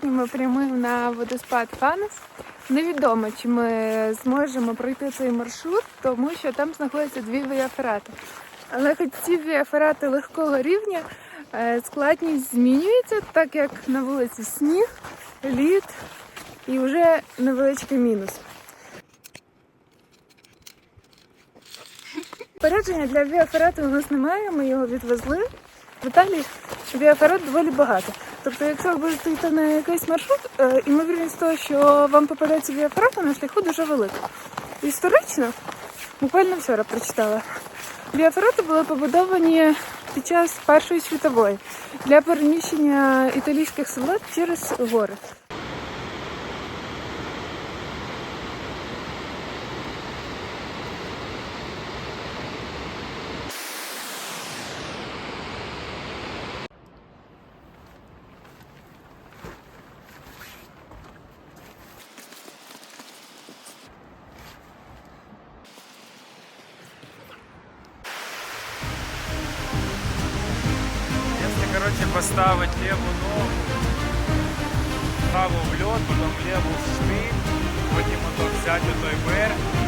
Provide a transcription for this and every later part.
Сьогодні ми прямуємо на водоспад Фанес. Невідомо, чи ми зможемо пройти цей маршрут, тому що там знаходяться дві віаферати. Але хоч ці віаферати легкого рівня, е, складність змінюється, так як на вулиці сніг, лід і вже невеличкий мінус. Попередження для віаферату у нас немає, ми його відвезли. В Італії віаферат доволі багато. Тобто, якщо ви будете йти на якийсь маршрут, е, імовірність того, що вам попадеться віаферата на шляху дуже велика. Історично, буквально вчора прочитала. Віаферати були побудовані під час Першої світової для переміщення італійських солдат через гори. Поставить левую ногу, правую в лед, потом левую в штырь, потім ото взяти той берег,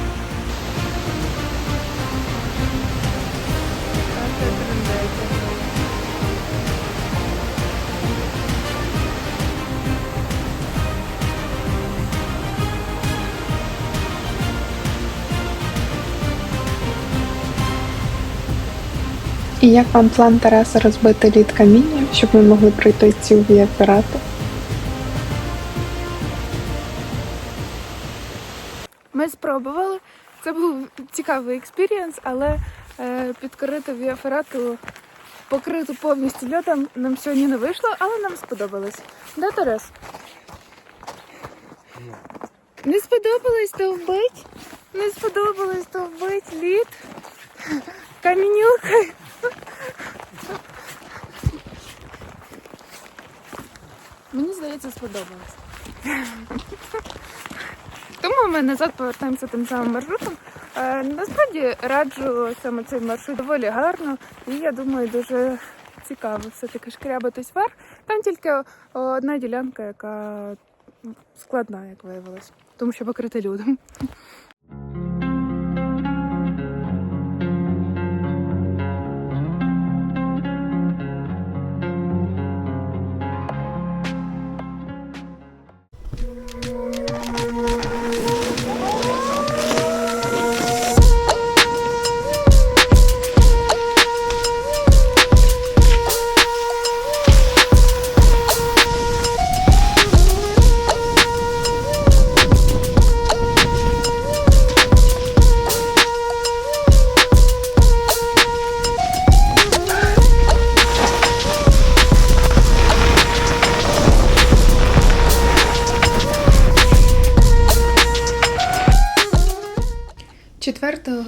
І як вам план Тараса розбити лід камінням, щоб ми могли пройти ці віаферати? Ми спробували. Це був цікавий експірієнс, але е, підкорити віаферату покриту повністю льодом нам сьогодні не вийшло, але нам сподобалось. Да, Тарас? Не сподобалось то вбить? Не сподобалось то вбить лід. Камінюка. Мені здається, сподобалось. Тому ми назад повертаємося тим самим маршрутом. Е, насправді раджу саме цей маршрут доволі гарно, і я думаю, дуже цікаво все-таки шкрябатись вверх. Там тільки одна ділянка, яка складна, як виявилось, тому що покрита людом. –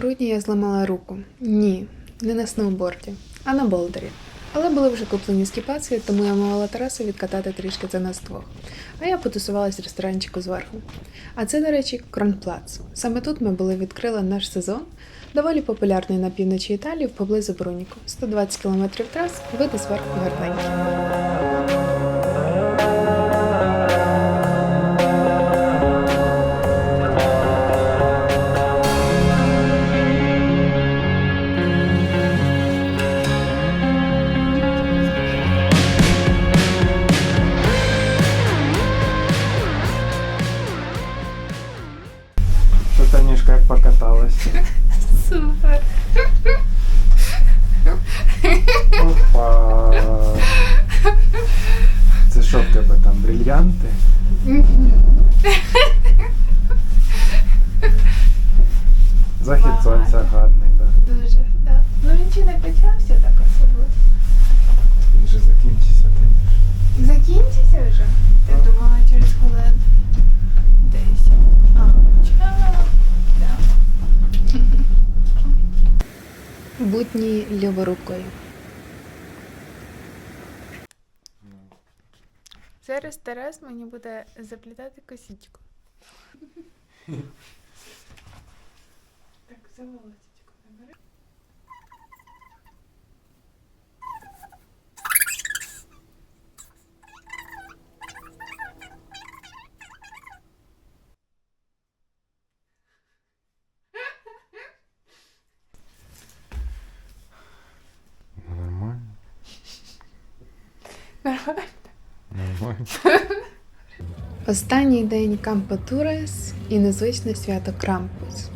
4 грудня я зламала руку. Ні, не на сноуборді, а на болдері. Але були вже куплені скіпації, тому я мовила Тараса відкатати трішки за нас двох. А я потусувалась в ресторанчику зверху. А це, до речі, Кронплац. Саме тут ми були відкрили наш сезон, доволі популярний на півночі Італії поблизу Бруніку. 120 км трас, види зверху гарненькі. Тебе? Захід сонця гарний, да? Дуже, да. Ну він чи не почався так особливо. Він же закінчився. Танюш. Закінчиться вже? Я думала через хвилин 10. А. Будні ліворукою. Зараз Тарас мені буде заплітати косічку. Так, заволотичку набери. Нормально. Нормально. Останній день Кампо Турес і незвичне свято Крампус.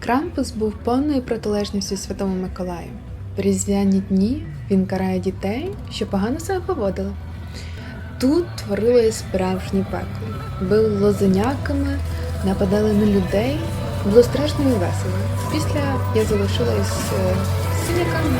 Крампус був повною протилежністю Святому Миколаю. В різдвяні дні він карає дітей, що погано себе поводили. Тут творилось справжнє пекло. Били лозеняками, нападали на людей. Було страшно і весело. Після я залишилась е, синяками.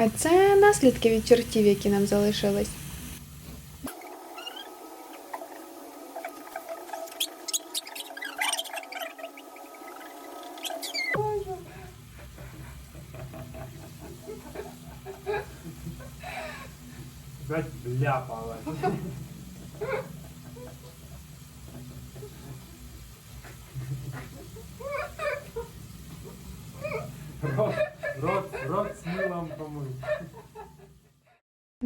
А це наслідки від чортів, які нам залишились. Опять вляпалась.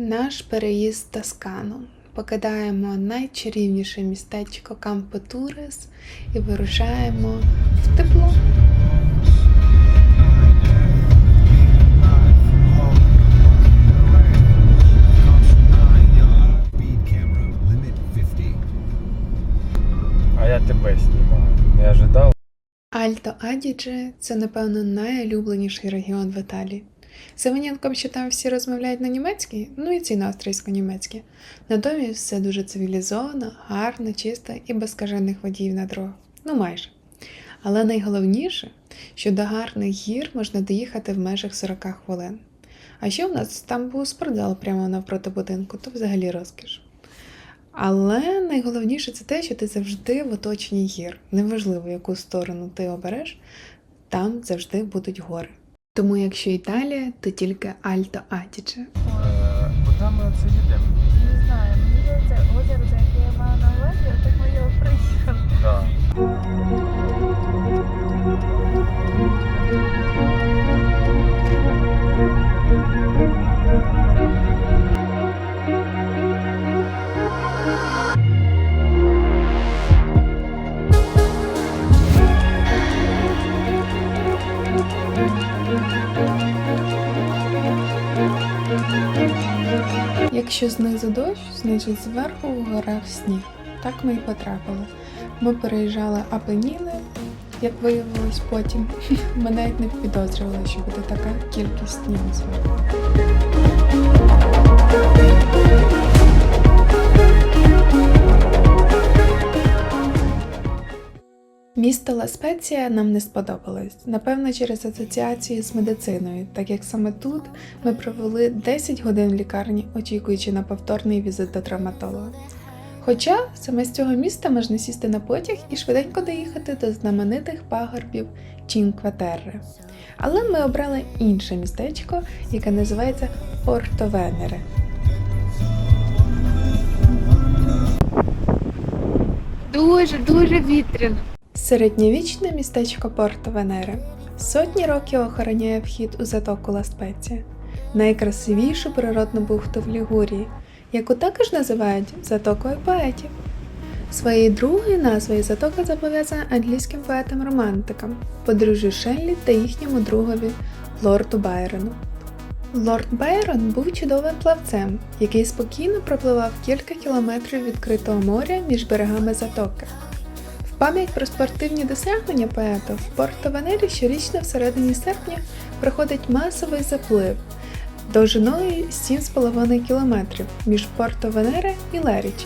Наш переїзд в Тоскану. Покидаємо найчарівніше містечко Кампо Турес і вирушаємо в тепло. Speed camera, limit 50. А я тебе знімаю. Не ожидав. Альто Адідже це, напевно, найулюбленіший регіон в Італії. Севенєнком що там всі розмовляють на німецькій, ну і ці на австрійсько-німецькій. Натомість все дуже цивілізовано, гарно, чисто і без скажених водіїв на дорогах. Ну майже. Але найголовніше, що до гарних гір можна доїхати в межах 40 хвилин. А ще в нас там був спортзал прямо навпроти будинку, то взагалі розкіш. Але найголовніше це те, що ти завжди в оточенні гір. Неважливо, яку сторону ти обереш, там завжди будуть гори. Тому якщо Італія, то тільки Альто Атіче. Е, Куди ми оце їдемо? Якщо знизу дощ, значить зверху в горах сніг. Так ми і потрапили. Ми переїжджали Апеніни, як виявилось потім. Ми навіть не підозрювали, що буде така кількість снігу зверху. Місто Ла Спеція нам не сподобалось. Напевно, через асоціації з медициною, так як саме тут ми провели 10 годин в лікарні, очікуючи на повторний візит до травматолога. Хоча саме з цього міста можна сісти на потяг і швиденько доїхати до знаменитих пагорбів Чінкватерре. Але ми обрали інше містечко, яке називається Порто Венере. Дуже дуже вітряно. Середньовічне містечко Порто Венере. Сотні років охороняє вхід у затоку Ла Спеція, найкрасивішу природну бухту в Лігурії, яку також називають затокою поетів. Своєю другою назвою затока зобов'язана англійським поетам-романтикам, подружжю Шеллі та їхньому другові лорду Байрону. Лорд Байрон був чудовим плавцем, який спокійно пропливав кілька кілометрів відкритого моря між берегами затоки. Пам'ять про спортивні досягнення поета в Порто Венері щорічно всередині серпня проходить масовий заплив довжиною 7,5 кілометрів між Порто Венере і Лерічі.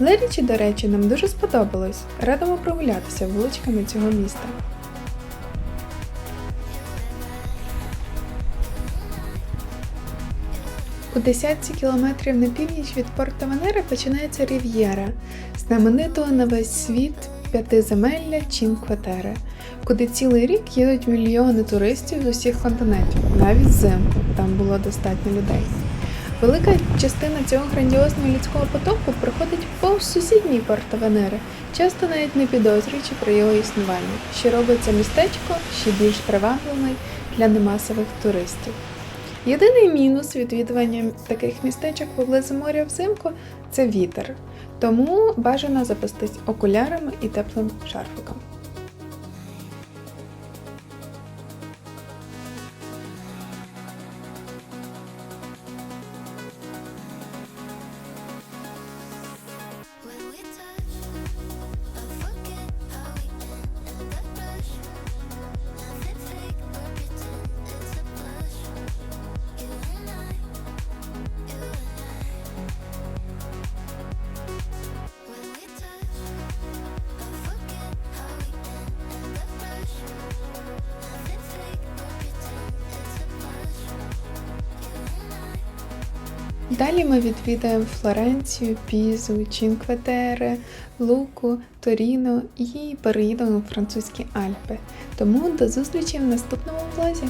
Лерічі, до речі, нам дуже сподобалось. Радимо прогулятися вуличками цього міста. У десятці кілометрів на північ від Порто Венери починається Рів'єра, знаменитого на весь світ п'ятиземелля Чінкватере, куди цілий рік їдуть мільйони туристів з усіх континентів, навіть взимку там було достатньо людей. Велика частина цього грандіозного людського потоку проходить повз сусідній Порто Венери, часто навіть не підозрюючи про його існування, що робить це містечко ще більш привабливим для немасових туристів. Єдиний мінус відвідування таких містечок поблизу моря взимку це вітер, тому бажано запастись окулярами і теплим шарфиком. Далі ми відвідаємо Флоренцію, Пізу, Чінкветере, Луку, Торіно і переїдемо у французькі Альпи. Тому до зустрічі в наступному влозі!